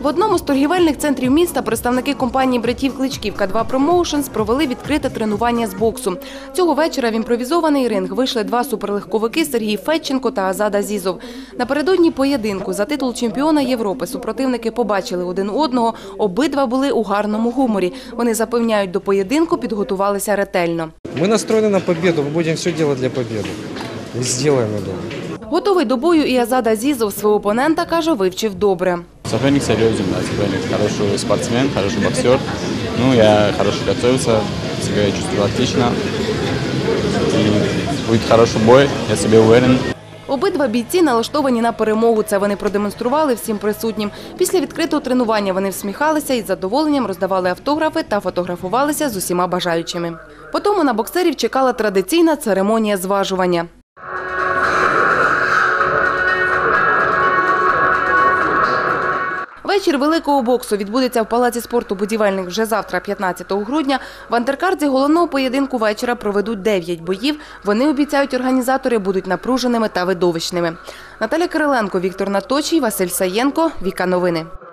В одному з торгівельних центрів міста представники компанії братів Кличків К2 Promotions провели відкрите тренування з боксу. Цього вечора в імпровізований ринг вийшли два суперлегковики Сергій Федченко та Азад Азізов. Напередодні поєдинку за титул чемпіона Європи супротивники побачили один одного. Обидва були у гарному гуморі. Вони запевняють, до поєдинку підготувалися ретельно. Мы настроены на победу, мы будем все делать для победы. И сделаем это. Готовий до бою і Азад Азізов свого опонента каже, вивчив добре. Соперник серьезен, да, соперник хороший спортсмен, хороший боксер. Ну, я хорошо готовился, себя чувствую отлично. И будет хороший бой, я себе уверен. Обидва бійці налаштовані на перемогу. Це вони продемонстрували всім присутнім. Після відкритого тренування вони всміхалися і з задоволенням роздавали автографи та фотографувалися з усіма бажаючими. Потім на боксерів чекала традиційна церемонія зважування. Вечір великого боксу відбудеться в Палаці спорту будівельник вже завтра, 15 грудня. В андеркарді головного поєдинку вечора проведуть 9 боїв. Вони обіцяють, організатори будуть напруженими та видовищними. Наталя Кириленко, Віктор Наточій, Василь Саєнко. Віка Новини.